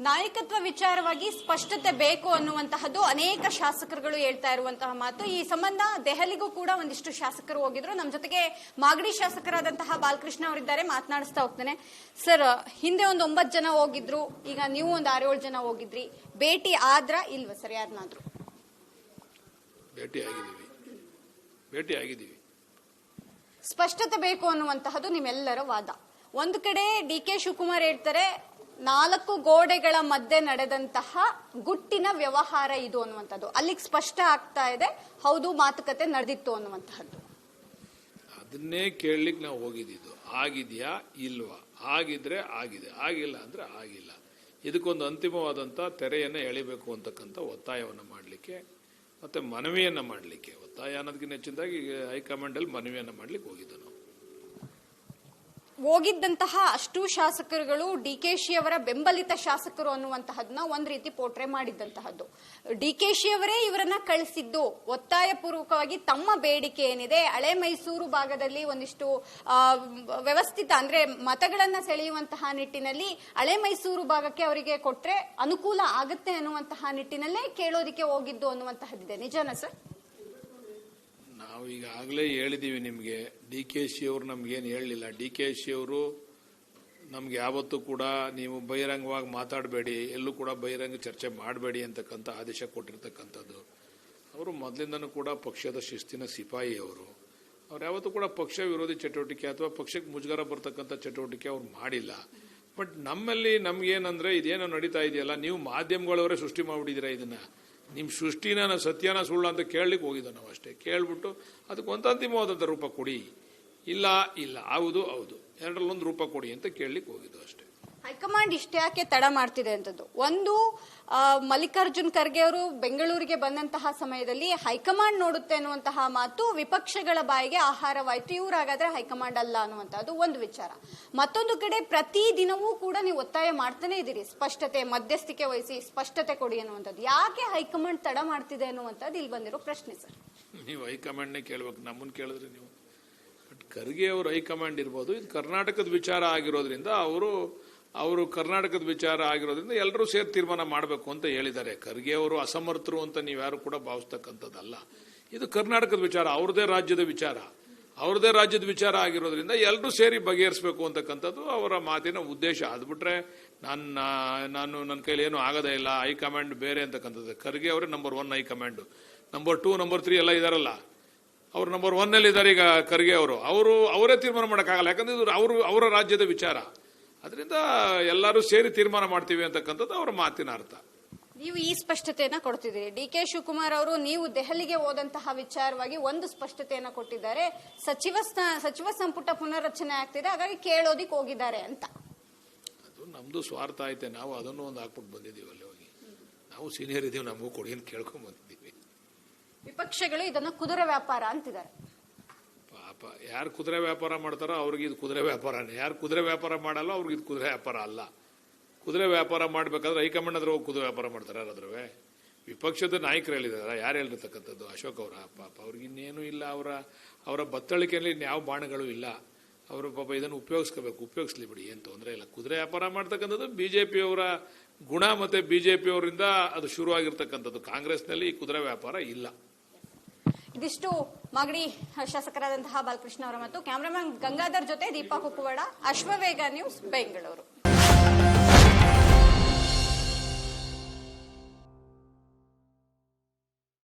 ನಾಯಕತ್ವ ವಿಚಾರವಾಗಿ ಸ್ಪಷ್ಟತೆ ಬೇಕು ಅನ್ನುವಂತಹದ್ದು ಅನೇಕ ಶಾಸಕರುಗಳು ಹೇಳ್ತಾ ಇರುವಂತಹ ಮಾತು. ಈ ಸಂಬಂಧ ದೆಹಲಿಗೂ ಕೂಡ ಒಂದಿಷ್ಟು ಶಾಸಕರು ಹೋಗಿದ್ರು. ನಮ್ಮ ಜೊತೆಗೆ ಮಾಗಡಿ ಶಾಸಕರಾದಂತಹ ಬಾಲಕೃಷ್ಣ ಅವರಿದ್ದಾರೆ. ಮಾತನಾಡಿಸ್ತಾ ಹೋಗ್ತಾನೆ. ಸರ್ ಹಿಂದೆ ಒಂದು ಒಂಬತ್ತು ಜನ ಹೋಗಿದ್ರು. ಈಗ ನೀವು ಒಂದು ಆರೇಳು ಜನ ಹೋಗಿದ್ರಿ. ಭೇಟಿ ಆದ್ರ ಇಲ್ವಾ ಸರ್ ಯಾರನ್ನಾದ್ರೂ ಭೇಟಿ ಆಗಿದ್ದೀವಿ. ಭೇಟಿ ಆಗಿದ್ದೀವಿ. ಸ್ಪಷ್ಟತೆ ಬೇಕು ಅನ್ನುವಂತಹದ್ದು ನಿಮ್ಮೆಲ್ಲರ ವಾದ. ಒಂದು ಕಡೆ ಡಿ ಕೆ ಶಿವಕುಮಾರ್ ಹೇಳ್ತಾರೆ ನಾಲ್ಕು ಗೋಡೆಗಳ ಮಧ್ಯೆ ನಡೆದಂತಹ ಗುಟ್ಟಿನ ವ್ಯವಹಾರ ಇದು ಅನ್ನುವಂಥದ್ದು. ಅಲ್ಲಿಗೆ ಸ್ಪಷ್ಟ ಆಗ್ತಾ ಇದೆ, ಹೌದು ಮಾತುಕತೆ ನಡೆದಿತ್ತು ಅನ್ನುವಂತಹದ್ದು. ಅದನ್ನೇ ಕೇಳಲಿಕ್ಕೆ ನಾವು ಹೋಗಿದ್ದು ಆಗಿದೆಯಾ, ಇಲ್ವಾ? ಆಗಿದ್ರೆ ಆಗಿದೆ. ಆಗಿಲ್ಲ ಅಂದ್ರೆ ಆಗಿಲ್ಲ. ಇದಕ್ಕೊಂದು ಅಂತಿಮವಾದಂಥ ತೆರೆಯನ್ನು ಎಳಿಬೇಕು ಅಂತಕ್ಕಂಥ ಒತ್ತಾಯವನ್ನು ಮಾಡಲಿಕ್ಕೆ, ಮತ್ತೆ ಮನವಿಯನ್ನು ಮಾಡಲಿಕ್ಕೆ. ಒತ್ತಾಯ ಅನ್ನೋದಕ್ಕಿಂತ ಹೆಚ್ಚಿನದಾಗಿ ಹೈಕಮಾಂಡಲ್ಲಿ ಮನವಿಯನ್ನು ಮಾಡಲಿಕ್ಕೆ ಹೋಗಿದ್ದು ಹೋಗಿದ್ದಂತಹ ಅಷ್ಟು ಶಾಸಕರುಗಳು ಡಿ ಕೆ ಶಿ ಅವರ ಬೆಂಬಲಿತ ಶಾಸಕರು ಅನ್ನುವಂತಹದನ್ನ ಒಂದ್ ರೀತಿ ಪೋಟ್ರೆ ಮಾಡಿದ್ದಂತಹದ್ದು. ಡಿ ಕೆ ಶಿ ಅವರೇ ಇವರನ್ನ ಕಳಿಸಿದ್ದು. ಒತ್ತಾಯ ಪೂರ್ವಕವಾಗಿ ತಮ್ಮ ಬೇಡಿಕೆ ಏನಿದೆ, ಹಳೆ ಮೈಸೂರು ಭಾಗದಲ್ಲಿ ಒಂದಿಷ್ಟು ವ್ಯವಸ್ಥಿತ ಅಂದ್ರೆ ಮತಗಳನ್ನ ಸೆಳೆಯುವಂತಹ ನಿಟ್ಟಿನಲ್ಲಿ ಹಳೆ ಮೈಸೂರು ಭಾಗಕ್ಕೆ ಅವರಿಗೆ ಕೊಟ್ರೆ ಅನುಕೂಲ ಆಗುತ್ತೆ ಅನ್ನುವಂತಹ ನಿಟ್ಟಿನಲ್ಲೇ ಕೇಳೋದಿಕ್ಕೆ ಹೋಗಿದ್ದು ಅನ್ನುವಂತಹದ್ದಿದೆ. ನಿಜನಾ ಸರ್? ನಾವು ಈಗಾಗಲೇ ಹೇಳಿದ್ದೀವಿ ನಿಮಗೆ, ಡಿ ಕೆ ಶಿ ಅವರು ನಮಗೇನು ಹೇಳಲಿಲ್ಲ. ಡಿ ಕೆ ಶಿ ಅವರು ನಮ್ಗೆ ಯಾವತ್ತೂ ಕೂಡ ನೀವು ಬಹಿರಂಗವಾಗಿ ಮಾತಾಡಬೇಡಿ, ಎಲ್ಲೂ ಕೂಡ ಬಹಿರಂಗ ಚರ್ಚೆ ಮಾಡಬೇಡಿ ಅಂತಕ್ಕಂಥ ಆದೇಶ ಕೊಟ್ಟಿರ್ತಕ್ಕಂಥದ್ದು. ಅವರು ಮೊದಲಿಂದನೂ ಕೂಡ ಪಕ್ಷದ ಶಿಸ್ತಿನ ಸಿಪಾಯಿ ಅವರು ಅವ್ರು ಯಾವತ್ತೂ ಕೂಡ ಪಕ್ಷ ವಿರೋಧಿ ಚಟುವಟಿಕೆ ಅಥವಾ ಪಕ್ಷಕ್ಕೆ ಮುಜುಗರ ಬರ್ತಕ್ಕಂಥ ಚಟುವಟಿಕೆ ಅವ್ರು ಮಾಡಿಲ್ಲ. ಬಟ್ ನಮ್ಮಲ್ಲಿ ನಮ್ಗೇನಂದ್ರೆ ಇದೇನೋ ನಡೀತಾ ಇದೆಯಲ್ಲ, ನೀವು ಮಾಧ್ಯಮಗಳವರೇ ಸೃಷ್ಟಿ ಮಾಡಿಬಿಟ್ಟಿದ್ದೀರಾ ಇದನ್ನ? ನಿಮ್ಮ ಸೃಷ್ಟಿನ ಸತ್ಯನ ಸುಳ್ಳು ಅಂತ ಕೇಳಲಿಕ್ಕೆ ಹೋಗಿದ್ದು ನಾವು ಅಷ್ಟೇ. ಕೇಳಿಬಿಟ್ಟು ಅದಕ್ಕೆ ಒಂದು ಅಂತಿಮವಾದಂಥ ರೂಪ ಕೊಡಿ. ಇಲ್ಲ ಇಲ್ಲ, ಹೌದು ಹೌದು. ಎರಡರಲ್ಲೊಂದು ರೂಪ ಕೊಡಿ ಅಂತ ಕೇಳಲಿಕ್ಕೆ ಹೋಗಿದ್ದು ಅಷ್ಟೇ. ಹೈಕಮಾಂಡ್ ಇಷ್ಟೇ ಯಾಕೆ ತಡ ಮಾಡ್ತಿದೆ ಅಂತದ್ದು? ಒಂದು ಮಲ್ಲಿಕಾರ್ಜುನ್ ಖರ್ಗೆ ಅವರು ಬೆಂಗಳೂರಿಗೆ ಬಂದಂತಹ ಸಮಯದಲ್ಲಿ ಹೈಕಮಾಂಡ್ ನೋಡುತ್ತೆ ಅನ್ನುವಂತಹ ಮಾತು ವಿಪಕ್ಷಗಳ ಬಾಯಿಗೆ ಆಹಾರವಾಯಿತು, ಇವರಾಗಾದ್ರೆ ಹೈಕಮಾಂಡ್ ಅಲ್ಲ ಅನ್ನುವಂಥದ್ದು ಒಂದು ವಿಚಾರ. ಮತ್ತೊಂದು ಕಡೆ ಪ್ರತಿ ದಿನವೂ ಕೂಡ ನೀವು ಒತ್ತಾಯ ಮಾಡ್ತಾನೆ ಇದ್ದೀರಿ, ಸ್ಪಷ್ಟತೆ, ಮಧ್ಯಸ್ಥಿಕೆ ವಹಿಸಿ ಸ್ಪಷ್ಟತೆ ಕೊಡಿ ಅನ್ನುವಂಥದ್ದು. ಯಾಕೆ ಹೈಕಮಾಂಡ್ ತಡ ಮಾಡ್ತಿದೆ ಅನ್ನುವಂಥದ್ದು ಇಲ್ಲಿ ಬಂದಿರೋ ಪ್ರಶ್ನೆ ಸರ್. ನೀವು ಹೈಕಮಾಂಡ್ನೇ ಕೇಳಬೇಕು, ನಮ್ಮನ್ನು ಕೇಳಿದ್ರೆ ನೀವು. ಖರ್ಗೆ ಅವರು ಹೈಕಮಾಂಡ್ ಇರ್ಬೋದು, ಇದು ಕರ್ನಾಟಕದ ವಿಚಾರ ಆಗಿರೋದ್ರಿಂದ ಅವರು ಅವರು ಕರ್ನಾಟಕದ ವಿಚಾರ ಆಗಿರೋದ್ರಿಂದ ಎಲ್ಲರೂ ಸೇರಿ ತೀರ್ಮಾನ ಮಾಡಬೇಕು ಅಂತ ಹೇಳಿದ್ದಾರೆ. ಖರ್ಗೆ ಅವರು ಅಸಮರ್ಥರು ಅಂತ ನೀವ್ಯಾರು ಕೂಡ ಭಾವಿಸ್ತಕ್ಕಂಥದ್ದಲ್ಲ. ಇದು ಕರ್ನಾಟಕದ ವಿಚಾರ, ಅವ್ರದೇ ರಾಜ್ಯದ ವಿಚಾರ. ಅವ್ರದೇ ರಾಜ್ಯದ ವಿಚಾರ ಆಗಿರೋದ್ರಿಂದ ಎಲ್ಲರೂ ಸೇರಿ ಬಗೆಹರಿಸಬೇಕು ಅಂತಕ್ಕಂಥದ್ದು ಅವರ ಮಾತಿನ ಉದ್ದೇಶ. ಅದು ಬಿಟ್ರೆ ನನ್ನ, ನಾನು, ನನ್ನ ಕೈಲಿ ಏನು ಆಗೋದೇ ಇಲ್ಲ. ಹೈಕಮಾಂಡ್ ಬೇರೆ ಅಂತಕ್ಕಂಥದ್ದು. ಖರ್ಗೆ ಅವರೇ number one high command number two number three ಎಲ್ಲ ಇದಾರಲ್ಲ. ಅವ್ರು ನಂಬರ್ ಒನ್ ಅಲ್ಲಿ ಇದ್ದಾರೆ ಈಗ ಖರ್ಗೆ ಅವರು. ಅವರು, ಅವರೇ ತೀರ್ಮಾನ ಮಾಡೋಕ್ಕಾಗಲ್ಲ. ಯಾಕಂದ್ರೆ ಇದು ಅವರು, ಅವರ ರಾಜ್ಯದ ವಿಚಾರ. ಅದರಿಂದ ಎಲ್ಲರೂ ಸೇರಿ ತೀರ್ಮಾನ ಮಾಡ್ತೀವಿ ಅಂತಕ್ಕಂಥದ್ದು ಅವರ ಮಾತಿನ ಅರ್ಥ. ನೀವು ಈ ಸ್ಪಷ್ಟತೆಯನ್ನ ಕೊಡ್ತಿದ್ದೀರಿ. ಡಿ ಕೆ ಶಿವಕುಮಾರ್ ಅವರು ನೀವು ದೆಹಲಿಗೆ ಹೋದಂತಹ ವಿಚಾರವಾಗಿ ಒಂದು ಸ್ಪಷ್ಟತೆಯನ್ನ ಕೊಟ್ಟಿದ್ದಾರೆ. ಸಚಿವ ಸಚಿವ ಸಂಪುಟ ಪುನರ್ರಚನೆ ಆಗ್ತಿದೆ. ಹಾಗಾಗಿ ಕೇಳೋದಿಕ್ ಹೋಗಿದ್ದಾರೆ ಅಂತ. ಅದು ನಮ್ದು ಸ್ವಾರ್ಥ ಐತೆ. ನಾವು ಅದನ್ನು ಒಂದು ಹಾಕ್ಬಿಟ್ಟು ಬಂದಿದ್ದೀವಿ ಅಲ್ಲಿ ಹೋಗಿ. ನಾವು ಸೀನಿಯರ್ ಇದೀವಿ ನಮಗೂ ಕೊಡಿ ಅಂತ ಕೇಳ್ಕೊಂಡ್ ಬಂದಿದ್ದೀವಿ. ವಿಪಕ್ಷಗಳು ಇದನ್ನು ಕುದುರೆ ವ್ಯಾಪಾರ ಅಂತಿದ್ದಾರೆ. ಪಾಪ ಯಾರು ಕುದುರೆ ವ್ಯಾಪಾರ ಮಾಡ್ತಾರೋ ಅವ್ರಿಗೆ ಇದು ಕುದುರೆ ವ್ಯಾಪಾರನೇ. ಯಾರು ಕುದುರೆ ವ್ಯಾಪಾರ ಮಾಡಲ್ಲ ಅವ್ರಿಗೆ ಇದು ಕುದುರೆ ವ್ಯಾಪಾರ ಅಲ್ಲ. ಕುದುರೆ ವ್ಯಾಪಾರ ಮಾಡಬೇಕಾದ್ರೆ ಹೈಕಮಾಂಡ್ ಹತ್ರ ಹೋಗಿ ಕುದುರೆ ವ್ಯಾಪಾರ ಮಾಡ್ತಾರೆ ಯಾರಾದ್ರೂ. ವಿಪಕ್ಷದ ನಾಯಕರು ಹೇಳಿದಾರ ಯಾರು ಹೇಳಿರ್ತಕ್ಕಂಥದ್ದು ಅಶೋಕ್ ಅವರ? ಪಾಪ ಅವ್ರಿಗೆ ಇನ್ನೇನು ಇಲ್ಲ ಅವರ. ಅವರ ಬತ್ತಳಿಕೆಯಲ್ಲಿ ಯಾವ ಬಾಣಗಳು ಇಲ್ಲ. ಅವರು ಪಾಪ ಇದನ್ನು ಉಪಯೋಗಿಸ್ಕೋಬೇಕು. ಉಪಯೋಗಿಸ್ಲಿ ಬಿಡಿ, ಏನು ತೊಂದರೆ ಇಲ್ಲ. ಕುದುರೆ ವ್ಯಾಪಾರ ಮಾಡ್ತಕ್ಕಂಥದ್ದು ಬಿ ಜೆ ಅವರ ಗುಣ ಮತ್ತು ಬಿ ಜೆ ಅವರಿಂದ ಅದು ಶುರುವಾಗಿರ್ತಕ್ಕಂಥದ್ದು. ಕಾಂಗ್ರೆಸ್ನಲ್ಲಿ ಈ ಕುದುರೆ ವ್ಯಾಪಾರ ಇಲ್ಲ. ಇದಿಷ್ಟು ಮಾಗಡಿ ಶಾಸಕರಾದಂತಹ ಬಾಲಕೃಷ್ಣ ಅವರ ಮತ್ತು ಕ್ಯಾಮರಾಮನ್ ಗಂಗಾಧರ್ ಜೊತೆ ದೀಪಾ ಕುಕ್ಕುವಾಡ ಅಶ್ವವೇಗ ನ್ಯೂಸ್ ಬೆಂಗಳೂರು.